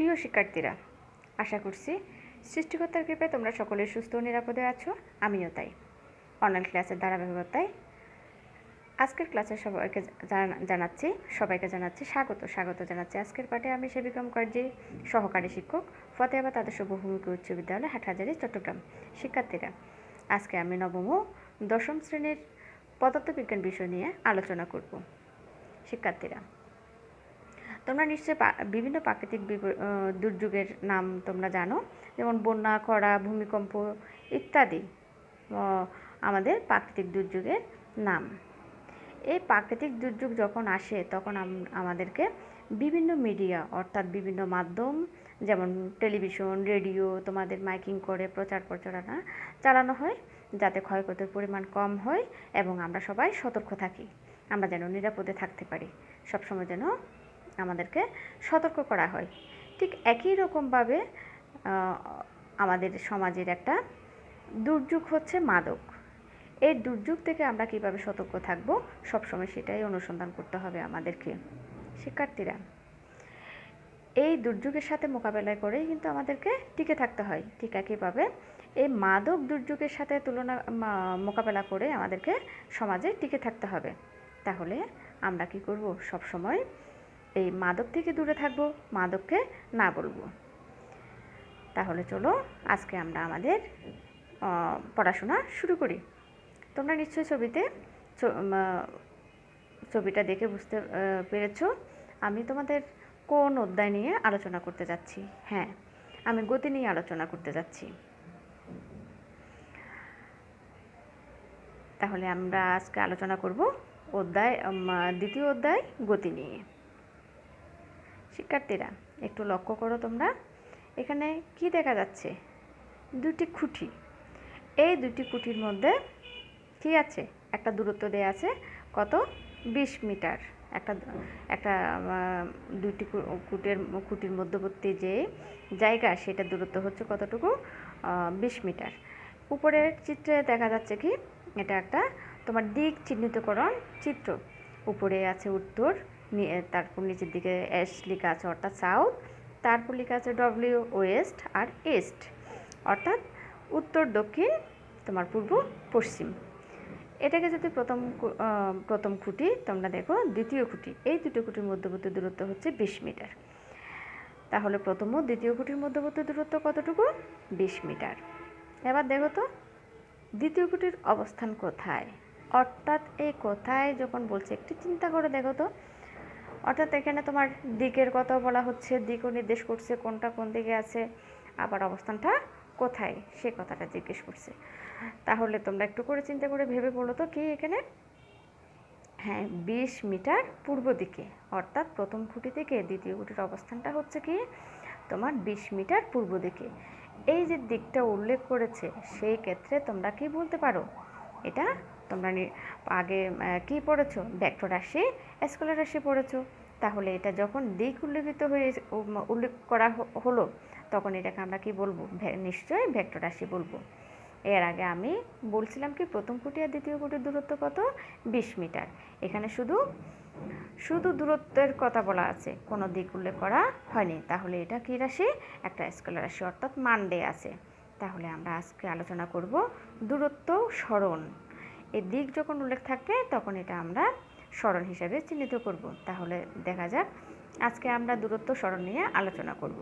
প্রিয় শিক্ষার্থীরা, আশা করছি সৃষ্টিকর্তার কৃপায় তোমরা সকলে সুস্থ ও নিরাপদে আছো, আমিও তাই। অনলাইন ক্লাসের ধারাবাহিকতায় আজকের ক্লাসে সবাইকে জানা- জানাচ্ছি, সবাইকে জানাচ্ছি স্বাগত স্বাগত জানাচ্ছি আজকের পাঠে আমি সেবিকা মুখার্জি সহকারী শিক্ষক, ফতেহাবাদ আদর্শ বহুমুখী উচ্চ বিদ্যালয়, হাটহাজারি, চট্টগ্রাম। শিক্ষার্থীরা, আজকে আমি নবম ও দশম শ্রেণির পদার্থবিজ্ঞান বিষয় নিয়ে আলোচনা করব। শিক্ষার্থীরা তোমরা নিশ্চয়ই বিভিন্ন প্রাকৃতিক দুর্যোগের নাম তোমরা জানো, যেমন বন্যা, খরা, ভূমিকম্প ইত্যাদি আমাদের প্রাকৃতিক দুর্যোগের নাম। এই প্রাকৃতিক দুর্যোগ যখন আসে, তখন আম- আমাদেরকে বিভিন্ন মিডিয়া, অর্থাৎ বিভিন্ন মাধ্যম, যেমন টেলিভিশন, রেডিও, তোমাদের মাইকিং করে প্রচার প্রচারণা চালানো হয়, যাতে ক্ষয়ক্ষতির পরিমাণ কম হয় এবং আমরা সবাই সতর্ক থাকি। আমরা যেন নিরাপদে থাকতে পারি। সবসময় যেন আমাদেরকে সতর্ক করা হয়। ঠিক একই রকমভাবে আমাদের সমাজের একটা দুর্যোগ হচ্ছে মাদক। এই দুর্যোগ থেকে আমরা কীভাবে সতর্ক থাকব, সবসময় সেটাই অনুসন্ধান করতে হবে আমাদেরকে, শিক্ষার্থীরা। এই দুর্যোগের সাথে মোকাবেলা করেই কিন্তু আমাদেরকে টিকে থাকতে হয়। ঠিক একইভাবে, এই মাদক দুর্যোগের সাথে তুলনা মোকাবেলা করে আমাদেরকে সমাজে টিকে থাকতে হবে। তাহলে আমরা কি করব সব সময় এই মাদক থেকে দূরে থাকব, মাদককে না বলব। তাহলে চলো, আজকে আমরা আমাদের পড়াশোনা শুরু করি। তোমরা নিশ্চয়ই ছবিতে ছবিটা দেখে বুঝতে পেরেছ। আমি তোমাদের কোন অধ্যায় নিয়ে আলোচনা করতে যাচ্ছি? হ্যাঁ আমি গতি নিয়ে আলোচনা করতে যাচ্ছি। তাহলে আমরা আজকে আলোচনা করব অধ্যায় দ্বিতীয় অধ্যায়, গতি নিয়ে। শিক্ষার্থীরা, একটু লক্ষ্য করো তোমরা। এখানে কি দেখা যাচ্ছে? দুটি খুঁটি। এই দুটি খুঁটির মধ্যে কি আছে? একটা দূরত্ব দেয়া আছে, কত? বিশ মিটার। একটা একটা দুটি কু- খুঁটের, খুঁটির মধ্যবর্তী যে জায়গা সেটা দূরত্ব হচ্ছে কতটুকু? বিশ মিটার। উপরের চিত্রে দেখা যাচ্ছে কি? এটা একটা তোমার দিক চিহ্নিতকরণ চিত্র। উপরে আছে উত্তর তারপর নিচের দিকে এস লেখা আছে, অর্থাৎ সাউথ তারপর লেখা আছে ডব্লিউ ওয়েস্ট আর ইস্ট অর্থাৎ উত্তর, দক্ষিণ, তোমার পূর্ব, পশ্চিম। এটাকে যদি প্রথম প্রথম খুঁটি, তোমরা দেখো দ্বিতীয় খুঁটি, এই দুটো খুঁটির মধ্যবর্তী দূরত্ব হচ্ছে বিশ মিটার। তাহলে প্রথম ও দ্বিতীয় খুঁটির মধ্যবর্তী দূরত্ব কতটুকু? বিশ মিটার। এবার দেখো তো, দ্বিতীয় খুঁটির অবস্থান কোথায়? অর্থাৎ এই কোথায়, যখন বলছে, একটু চিন্তা করে দেখো তো অর্থাৎ এখানে তোমার দিকের কথা বলা হচ্ছে, দিকও নির্দেশ করছে, কোনটা কোন দিকে আছে, আবার অবস্থানটা কোথায়, সে কথাটা জিজ্ঞেস করছে। তাহলে তোমরা একটু করে চিন্তা করে ভেবে বলো তো কি এখানে? হ্যাঁ বিশ মিটার পূর্ব দিকে, অর্থাৎ প্রথম খুঁটি থেকে দ্বিতীয় খুঁটির অবস্থানটা হচ্ছে কি? তোমার বিশ মিটার পূর্ব দিকে। এই যে দিকটা উল্লেখ করেছে, সেই ক্ষেত্রে তোমরা কি বলতে পারো? এটা তোমরা আগে কি পড়েছো? ভেক্টর রাশি, স্কেলার রাশি পড়েছো। তাহলে এটা যখন দিক উল্লেখিত হয়ে উল্লেখ করা হলো, তখন এটাকে আমরা কি বলব? নিশ্চয়ই ভেক্টর রাশি বলব। এর আগে আমি বলছিলাম কি, প্রথম খুঁটি আর দ্বিতীয় খুঁটির দূরত্ব কত? বিশ মিটার। এখানে শুধু শুধু দূরত্বের কথা বলা আছে। কোনো দিক উল্লেখ করা হয়নি। তাহলে এটা কী রাশি? একটা স্কেলার রাশি, অর্থাৎ মান দেয়া আছে। তাহলে আমরা আজকে আলোচনা করব দূরত্ব স্মরণ। এই দিক যখন উল্লেখ থাকবে, তখন এটা আমরা স্মরণ হিসাবে চিহ্নিত করব। তাহলে দেখা যাক, আজকে আমরা দূরত্ব স্মরণ নিয়ে আলোচনা করব।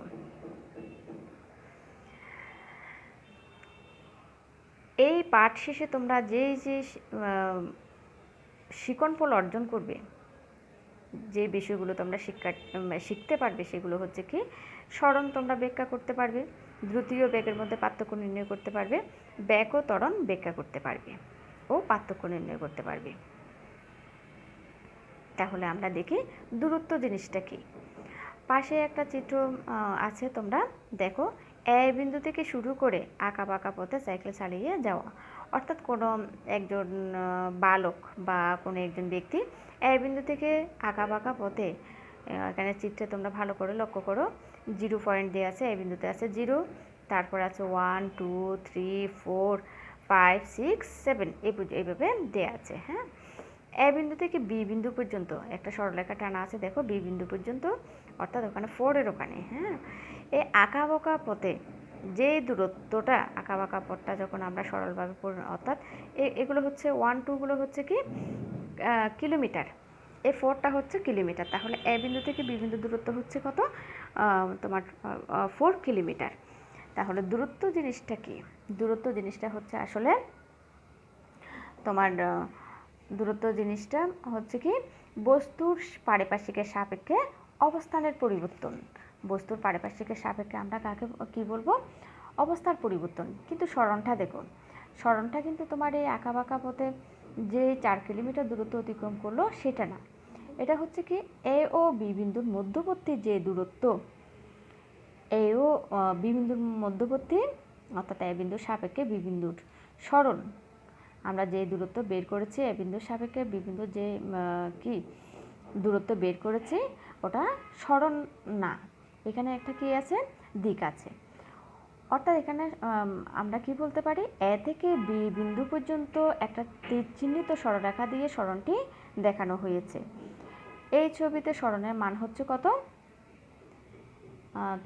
এই পাঠ শেষে তোমরা যে যে শিকনফল অর্জন করবে, যে বিষয়গুলো তোমরা শিক্ষা শিখতে পারবে সেগুলো হচ্ছে কি, স্মরণ তোমরা ব্যাখ্যা করতে পারবে, দ্রুতীয় বেগের মধ্যে পার্থক্য নির্ণয় করতে পারবে, ব্যাক ও ত্বরণ ব্যাখ্যা করতে পারবে। ও পার্থক্য নির্ণয় করতে পারবে। তাহলে আমরা দেখি দূরত্ব জিনিসটা কি। পাশে একটা চিত্র আছে তোমরা। দেখো, এ বিন্দু থেকে শুরু করে আঁকা বাঁকা পথে সাইকেল চালিয়ে যাওয়া। অর্থাৎ কোনো একজন বালক বা কোনো একজন ব্যক্তি এ বিন্দু থেকে আঁকা বাঁকা পথে এখানে চিত্রে তোমরা ভালো করে লক্ষ্য করো। জিরো পয়েন্ট দেওয়া আছে, এ বিন্দুতে আছে জিরো। তারপর আছে one two three four five six seven এই এইভাবে দেওয়া আছে হ্যাঁ? এ বিন্দু থেকে বি বিন্দু পর্যন্ত, একটা সরলরেখা টানা আছে, দেখো, বি বিন্দু পর্যন্ত, অর্থাৎ ওখানে ফোরের ওখানে হ্যাঁ? এই আঁকা বাঁকা পথে যে দূরত্বটা, আঁকা বাঁকা পথটা যখন আমরা সরলভাবে অর্থাৎ এগুলো হচ্ছে ওয়ান টুগুলো হচ্ছে কি কিলোমিটার। এ ফোরটা হচ্ছে কিলোমিটার, তাহলে এ বিন্দু থেকে বি বিন্দু দূরত্ব হচ্ছে কত? তোমার ফোর কিলোমিটার। তাহলে দূরত্ব জিনিসটা কি? দূরত্ব জিনিসটা হচ্ছে আসলে তোমার দূরত্ব জিনিসটা হচ্ছে কি? বস্তুর পারিপার্শ্বিকের সাপেক্ষে অবস্থানের পরিবর্তন। বস্তুর পারিপার্শ্বিকের সাপেক্ষে আমরা কাকে কি বলব? অবস্থার পরিবর্তন। কিন্তু স্মরণটা দেখো স্মরণটা কিন্তু তোমার এই আঁকা বাঁকা পথে যে চার কিলোমিটার দূরত্ব অতিক্রম করল সেটা না। এটা হচ্ছে কি এ ও বি বিন্দুর মধ্যবর্তী যে দূরত্ব এ ও আহ, বি বিন্দুর মধ্যবর্তী অর্থাৎ এ বিন্দুর সাপেক্ষে বি বিন্দুর সরণ। আমরা যে দূরত্ব বের করেছি এ বিন্দুর সাপেক্ষে বি বিন্দুর যে কি দূরত্ব বের করেছি ওটা সরণ না। এখানে একটা কি আছে? দিক আছে। অর্থাৎ এখানে আমরা কি বলতে পারি? এ থেকে বি বিন্দু পর্যন্ত একটা তীর চিহ্নিত সরলরেখা দিয়ে সরণটি দেখানো হয়েছে। এই ছবিতে সরণের মান হচ্ছে কত?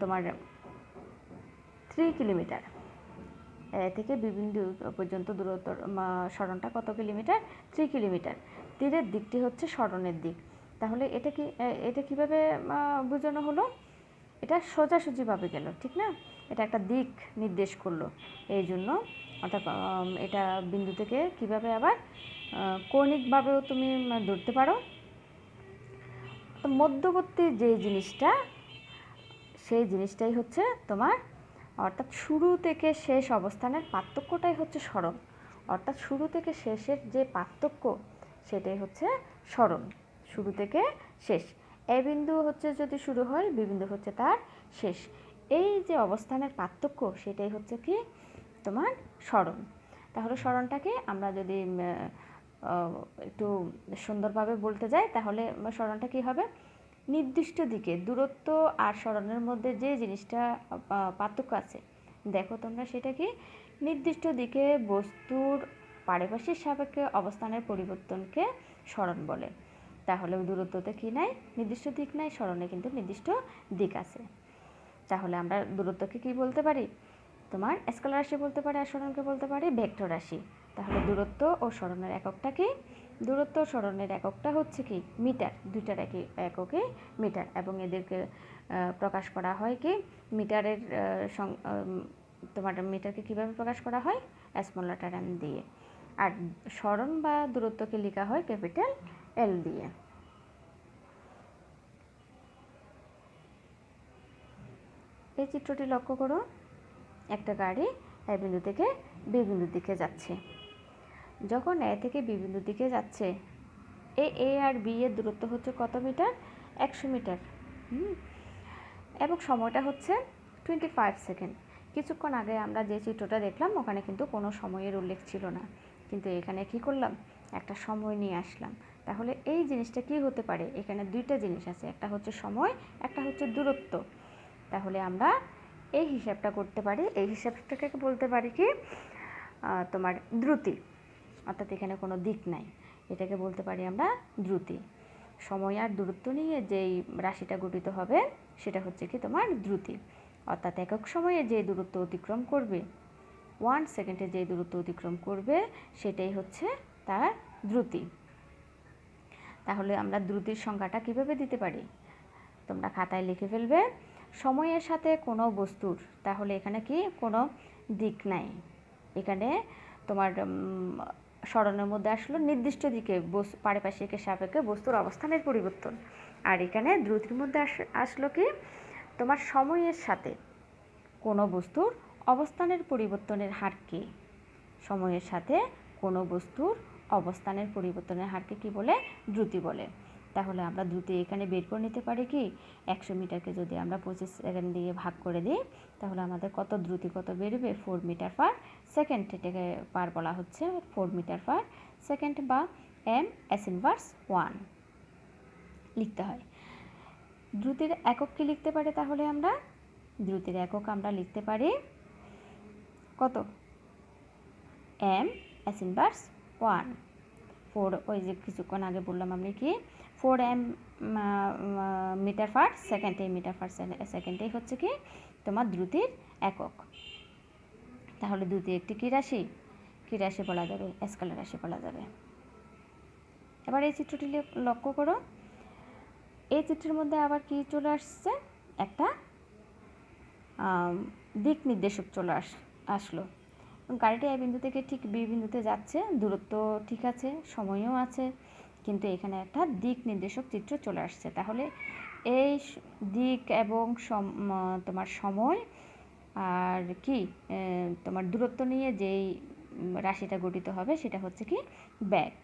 তোমার থ্রি কিলোমিটার এ থেকে বি বিন্দু পর্যন্ত দূরত্ব উম, সরণটা কত কিলোমিটার থ্রি কিলোমিটার তীরের দিকটি হচ্ছে সরণের দিক। তাহলে এটা কি এটা কীভাবে বোঝানো হলো? এটা সোজাসুজিভাবে গেল ঠিক না? এটা একটা দিক নির্দেশ করল। এই জন্য অর্থাৎ এটা বিন্দু থেকে কীভাবে আবার কৌণিকভাবেও তুমি ধরতে পারো। তো মধ্যবর্তী যে জিনিসটা সেই জিনিসটাই হচ্ছে তোমার, অর্থাৎ শুরু থেকে শেষ অবস্থানের পার্থক্যটাই হচ্ছে সরণ অর্থাৎ শুরু থেকে শেষের যে পার্থক্য, সেটাই হচ্ছে সরণ শুরু থেকে শেষ। এ বিন্দু হচ্ছে যদি শুরু হয়, বি বিন্দু হচ্ছে তার শেষ। এই যে অবস্থানের পার্থক্য, সেটাই হচ্ছে কি? তোমার সরণ তাহলে সরণটাকে আমরা যদি একটু সুন্দরভাবে বলতে যাই, তাহলে সরণটা কী হবে? নির্দিষ্ট দিকে, দূরত্ব আর সরণের মধ্যে যে জিনিসটা পার্থক্য আছে। দেখো তোমরা সেটা কি? নির্দিষ্ট দিকে বস্তুর পারিপার্শ্বিক সাপেক্ষে অবস্থানের পরিবর্তনকে সরণ বলে। তাহলে দূরত্বতে কি নাই? নির্দিষ্ট দিক নাই সরণে কিন্তু নির্দিষ্ট দিক আছে। তাহলে আমরা দূরত্বকে কি বলতে পারি? তোমার স্কেলার রাশি বলতে পারি আর সরণকে বলতে পারি ভেক্টর রাশি। তাহলে দূরত্ব ও সরণের এককটা কি? দূরত্ব সরণের এককটা হচ্ছে কি? মিটার। দুইটার একই এককে মিটার এবং এদেরকে প্রকাশ করা হয় কি? মিটারের তোমার মিটারকে কীভাবে প্রকাশ করা হয়? স্মল লেটার এম দিয়ে। আর সরণ বা দূরত্বকে লেখা হয় ক্যাপিটাল এল দিয়ে। এই চিত্রটি লক্ষ্য করো। একটা গাড়ি এ বিন্দু থেকে বি বিন্দুর দিকে যাচ্ছে। যখন এ থেকে বি বিন্দুর দিকে যাচ্ছে, এ এ আর বি এর দূরত্ব হচ্ছে কত মিটার? একশো মিটার। এবং সময়টা হচ্ছে টোয়েন্টি ফাইভ সেকেন্ড কিছুক্ষণ আগে আমরা যে চিত্রটা দেখলাম, ওখানে কিন্তু কোনো সময়ের উল্লেখ ছিল না। কিন্তু এখানে কি করলাম? একটা সময় নিয়ে আসলাম। তাহলে এই জিনিসটা কি হতে পারে? এখানে দুইটা জিনিস আছে। একটা হচ্ছে সময়, একটা হচ্ছে দূরত্ব। তাহলে আমরা এই হিসাবটা করতে পারি। এই হিসাবটাকে বলতে পারি কি? তোমার দ্রুতি। অর্থাৎ এখানে কোনো দিক নাই। এটাকে বলতে পারি আমরা দ্রুতি। সময় আর দূরত্ব নিয়ে যেই রাশিটা গঠিত হবে, সেটা হচ্ছে কি তোমার দ্রুতি। অর্থাৎ একক সময়ে যে দূরত্ব অতিক্রম করবে ওয়ান সেকেন্ডে যে দূরত্ব অতিক্রম করবে, সেটাই হচ্ছে তার দ্রুতি। তাহলে আমরা দ্রুতির সংখ্যাটা কীভাবে দিতে পারি? তোমরা খাতায় লিখে ফেলবে, সময়ের সাথে কোনো বস্তুর, তাহলে এখানে কি কোনো দিক নাই। এখানে তোমার স্মরণের মধ্যে আসলো নির্দিষ্ট দিকে পারিপার্শ্বিকের সাপেক্ষে বস্তুর অবস্থানের পরিবর্তন। আর এখানে দ্রুতির মধ্যে আস- আসলো কি? তোমার সময়ের সাথে কোনো বস্তুর অবস্থানের পরিবর্তনের হার কি? সময়ের সাথে কোনো বস্তুর অবস্থানের পরিবর্তনের হারকে কি বলে? দ্রুতি বলে। তাহলে আমরা দ্রুতি এখানে বের করে নিতে পারি কি? একশো মিটারকে যদি আমরা পঁচিশ সেকেন্ড দিয়ে ভাগ করে দিই, তাহলে আমাদের কত দ্রুতি কত বেরোবে? ফোর মিটার পার সেকেন্ড এটাকে পার বলা হচ্ছে ফোর মিটার পার সেকেন্ড বা এম এস ইনভার্স ওয়ান লিখতে হয়। দ্রুতির একক কি লিখতে পারি তাহলে আমরা? দ্রুতির একক আমরা লিখতে পারি কত? M S inverse one four ওই যে কিছুক্ষণ আগে বললাম আমি কি? Four M metre per second metre per সেকেন্ডেই হচ্ছে কি? তোমার দ্রুতির একক। তাহলে দ্রুতি একটি কী রাশি? কী রাশি বলা যাবে? স্কেলার রাশি বলা যাবে। এবার এই চিত্রটি লক্ষ্য করো। এই চিত্রের মধ্যে আবার কি চলে আসছে? একটা দিক নির্দেশক চলে আস, আসলো। গাড়িটি এ বিন্দু থেকে ঠিক বি বিন্দুতে যাচ্ছে। দূরত্ব ঠিক আছে, সময়ও আছে, কিন্তু এখানে একটা দিক নির্দেশক চিত্র চলে আসছে। তাহলে এই দিক এবং তোমার সময় আর কি তোমার দূরত্ব নিয়ে যেই রাশিটা গঠিত হবে সেটা হচ্ছে কি ব্যাগ।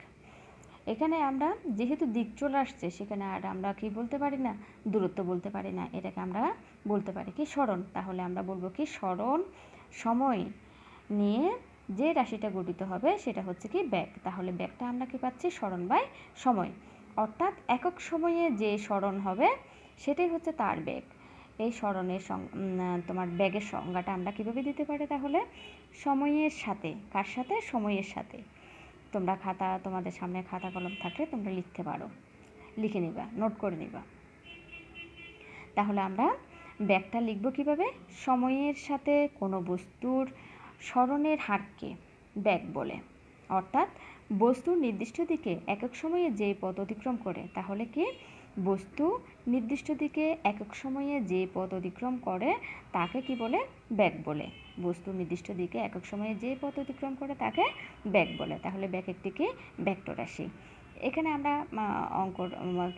এখানে আমরা যেহেতু দিক চলে আসছে, সেখানে আর আমরা কি বলতে পারি না, দূরত্ব বলতে পারি না, এটাকে আমরা বলতে পারি কি স্মরণ। তাহলে আমরা বলব কি স্মরণ সময় নিয়ে যে রাশিটা গঠিত হবে সেটা হচ্ছে কি ব্যাগ। তাহলে ব্যাগটা আমরা কি পাচ্ছি? স্মরণ বাই সময়। অর্থাৎ একক সময়ে যে স্মরণ হবে সেটাই হচ্ছে তার ব্যাগ। এই স্মরণের তোমার ব্যাগের সংজ্ঞাটা আমরা কীভাবে দিতে পারি তাহলে? সময়ের সাথে। কার সাথে? সময়ের সাথে। তোমরা খাতা, তোমাদের সামনে খাতা কলম থাকলে তোমরা লিখতে পারো। লিখে নিবা, নোট করে নিবা। তাহলে আমরা ব্যাগটা লিখব কীভাবে? সময়ের সাথে কোনো বস্তুর স্মরণের হারকে ব্যাগ বলে। অর্থাৎ বস্তুর নির্দিষ্ট দিকে একক সময়ে যে পথ অতিক্রম করে, তাহলে কি? বস্তু নির্দিষ্ট দিকে একক সময়ে যে পথ অতিক্রম করে, তাকে কি বলে? ব্যাগ বলে। বস্তু নির্দিষ্ট দিকে একক সময়ে যে পথ অতিক্রম করে, তাকে ব্যাগ বলে। তাহলে ব্যাগ একটি কি? ভেক্টর রাশি। এখানে আমরা অঙ্ক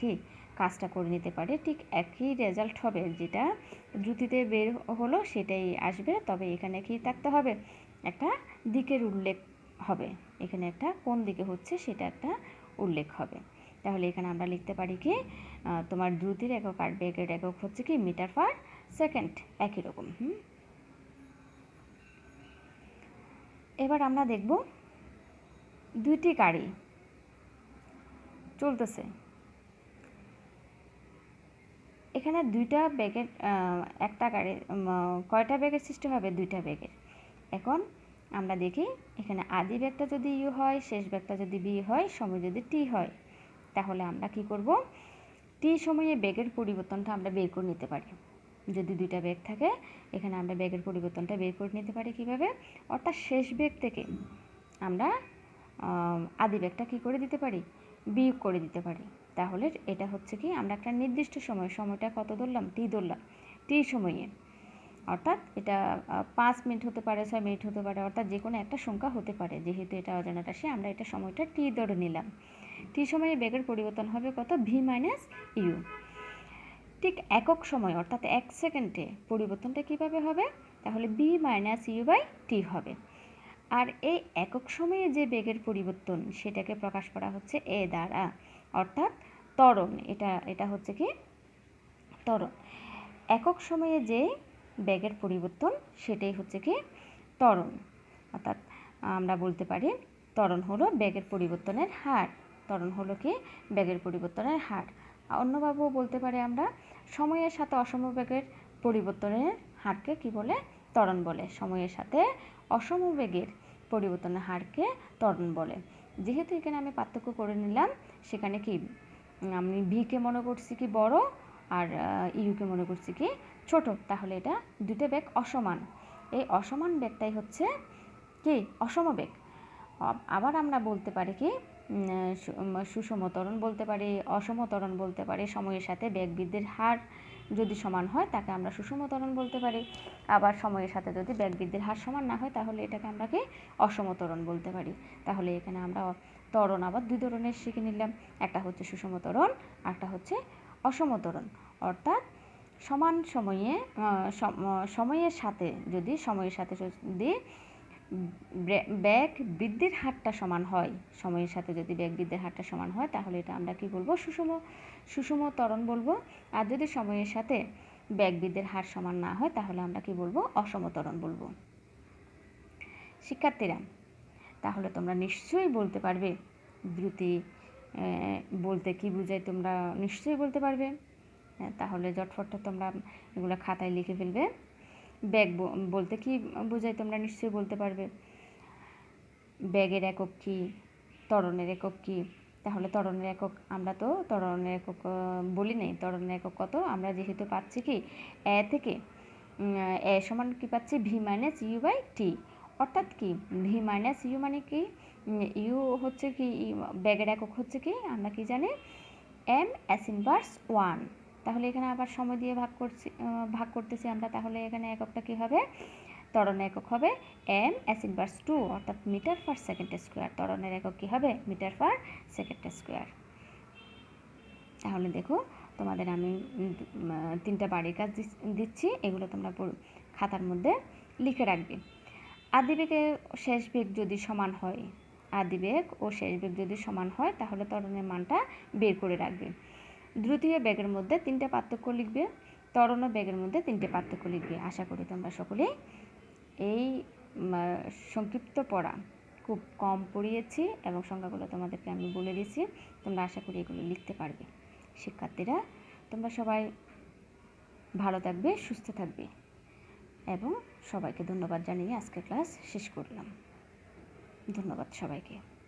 কি? কাজটা করে নিতে পারি। ঠিক একই রেজাল্ট হবে। যেটা দ্রুতিতে বের হলো, সেটাই আসবে। তবে এখানে কি থাকতে হবে? একটা দিকের উল্লেখ হবে। এখানে একটা কোন দিকে হচ্ছে, সেটা একটা উল্লেখ হবে। তাহলে এখানে আমরা লিখতে পারি কি? তোমার দ্রুতির একক আর বেগের একক হচ্ছে কি? Metre per second. একই রকম, হুম? এবার আমরা দেখব দুইটি গাড়ি চলতেছে। এখানে দুইটা ব্যাগের একটা গাড়ি কয়টা ব্যাগের সৃষ্টি হবে? দুইটা ব্যাগের এখন আমরা দেখি এখানে আদি ব্যাগটা যদি ইউ হয়, শেষ ব্যাগটা যদি বি হয়, সময় যদি টি হয়, তাহলে আমরা কি করব? টি সময়ে ব্যাগের পরিবর্তনটা আমরা বের করে নিতে পারি। যদি দুইটা ব্যাগ থাকে, এখানে আমরা ব্যাগের পরিবর্তনটা বের করে নিতে পারি কীভাবে? অর্থাৎ শেষ ব্যাগ থেকে আমরা আদি ব্যাগটা কী করে দিতে পারি? বিয়োগ করে দিতে পারি। তাহলে এটা হচ্ছে কি, আমরা একটা নির্দিষ্ট সময়, সময়টা কত ধরলাম? টি ধরলাম। টি সময়ে। অর্থাৎ এটা পাঁচ মিনিট হতে পারে, ছয় মিনিট হতে পারে, অর্থাৎ যে কোনো একটা সংখ্যা হতে পারে। যেহেতু এটা অজানা রাশি আমরা এটা সময়টা টি ধরে নিলাম। টি সময়ে বেগের পরিবর্তন হবে কত? ভি মাইনাস ইউ ঠিক একক সময়, অর্থাৎ এক সেকেন্ডে পরিবর্তনটা কীভাবে হবে? তাহলে v minus u by t হবে। আর এই একক সময়ে যে বেগের পরিবর্তন, সেটাকে প্রকাশ করা হচ্ছে এ দ্বারা, অর্থাৎ ত্বরণ। এটা এটা হচ্ছে কি? ত্বরণ। একক সময়ে যে বেগের পরিবর্তন, সেটাই হচ্ছে কি? ত্বরণ। অর্থাৎ আমরা বলতে পারি, ত্বরণ হলো বেগের পরিবর্তনের হার। ত্বরণ হলো কি? বেগের পরিবর্তনের হার। অন্যভাবেও বলতে পারি আমরা, সময়ের সাথে অসম বেগের পরিবর্তনের হারকে কি বলে? ত্বরণ বলে। সময়ের সাথে অসম বেগের পরিবর্তনের হারকে ত্বরণ বলে। যেহেতু এখানে আমি পার্থক্য করে নিলাম, সেখানে কি আমি ভিকে মনে করছি কি বড় আর ইউকে মনে করছি কি ছোট? তাহলে এটা দুটো বেগ অসমান। এই অসমান বেগটাই হচ্ছে কি? অসম বেগ। আবার আমরা বলতে পারি কি সুষম ত্বরণ বলতে পারি অসম ত্বরণ বলতে পারি, সময়ের সাথে বেগ বৃদ্ধির হার যদি সমান হয়, তাকে আমরা সুষম ত্বরণ বলতে পারি। আবার সময়ের সাথে যদি বেগ বৃদ্ধির হার সমান না হয়, তাহলে এটাকে আমরা কি অসম ত্বরণ বলতে পারি। তাহলে এখানে আমরা ত্বরণ আবার দুই ধরনের শিখে নিলাম। একটা হচ্ছে সুষম ত্বরণ একটা হচ্ছে অসম ত্বরণ অর্থাৎ সমান সময়ে সময়ের সাথে যদি, সময়ের সাথে যদি ব্যাগ বৃদ্ধির হারটা সমান হয়। সময়ের সাথে যদি ব্যাগ বৃদ্ধির হারটা সমান হয় তাহলে এটা আমরা কি বলব? সুষম সুষম ত্বরণ বলব। আর যদি সময়ের সাথে ব্যাগ বৃদ্ধির হার সমান না হয় তাহলে আমরা কি বলব? অসম ত্বরণ বলব। শিক্ষার্থীরা তাহলে তোমরা নিশ্চয়ই বলতে পারবে। দ্রুতি বলতে কি বোঝায় তোমরা নিশ্চয়ই বলতে পারবে। হ্যাঁ, তাহলে জটফটটা তোমরা এগুলো খাতায় লিখে ফেলবে। ব্যাগ বলতে কি বোঝায় তোমরা নিশ্চয়ই বলতে পারবে। ব্যাগের একক কী? ত্বরণের একক কী? তাহলে ত্বরণের একক আমরা তো ত্বরণের একক বলি নেই। ত্বরণের একক কত? আমরা যেহেতু পাচ্ছি কি? এ থেকে এ সমান কি পাচ্ছি? V minus u by t অর্থাৎ কি? ভি মাইনাস ইউ মানে কি? ইউ হচ্ছে কি, ব্যাগের একক হচ্ছে কি? আমরা কি জানি? এম এস ইনভার্স ওয়ান তাহলে এখানে আবার সময় দিয়ে ভাগ করছি ভাগ করতেছি আমরা, তাহলে এখানে এককটা কি হবে? ত্বরণের একক হবে এম এস ইনভার্স টু অর্থাৎ মিটার পার সেকেন্ড স্কোয়ার ত্বরণের একক কী হবে? মিটার পার সেকেন্ড স্কোয়ার তাহলে দেখো, তোমাদের আমি তিনটা বাড়ির কাজ দিচ্ছি, এগুলো তোমরা খাতার মধ্যে লিখে রাখবে। আদিবেগে শেষ বেগ যদি সমান হয়, আদিবেগ ও শেষ বেগ যদি সমান হয়, তাহলে ত্বরণের মানটা বের করে রাখবে। দ্রুতীয় বেগের মধ্যে তিনটে পার্থক্য লিখবে, তরণ ও বেগের মধ্যে তিনটে পার্থক্য লিখবে। আশা করি তোমরা সকলেই এই সংক্ষিপ্ত পড়া খুব কম পড়িয়েছি এবং সংখ্যাগুলো তোমাদেরকে আমি বলে দিয়েছি। তোমরা আশা করি এগুলো লিখতে পারবে। শিক্ষার্থীরা, তোমরা সবাই ভালো থাকবে, সুস্থ থাকবে এবং সবাইকে ধন্যবাদ জানিয়ে আজকে ক্লাস শেষ করলাম। ধন্যবাদ সবাইকে।